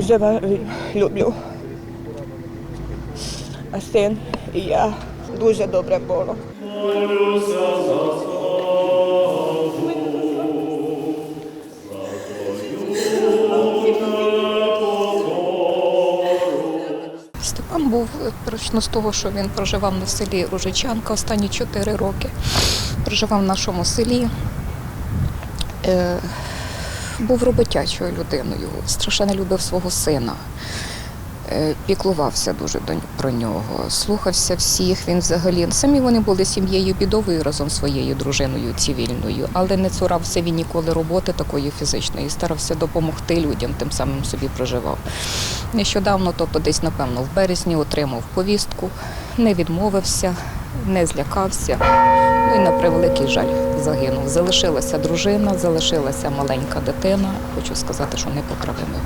дуже люблю. А син і я дуже добре було. Степан був е, почну з того, що він проживав на селі Ружичанка останні 4 роки. Проживав в нашому селі. Був роботячою людиною, страшенно любив свого сина. Е, Піклувався дуже про нього, слухався всіх. Він взагалі самі вони були сім'єю бідовою разом зі своєю дружиною цивільною, але не цурався він ніколи роботи такої фізичної, старався допомогти людям, тим самим собі проживав. Нещодавно, тобто десь, напевно, в березні отримав повістку, не відмовився, не злякався. Ну і на превеликий жаль загинув. Залишилася дружина, залишилася маленька дитина. Хочу сказати, що непоправимо.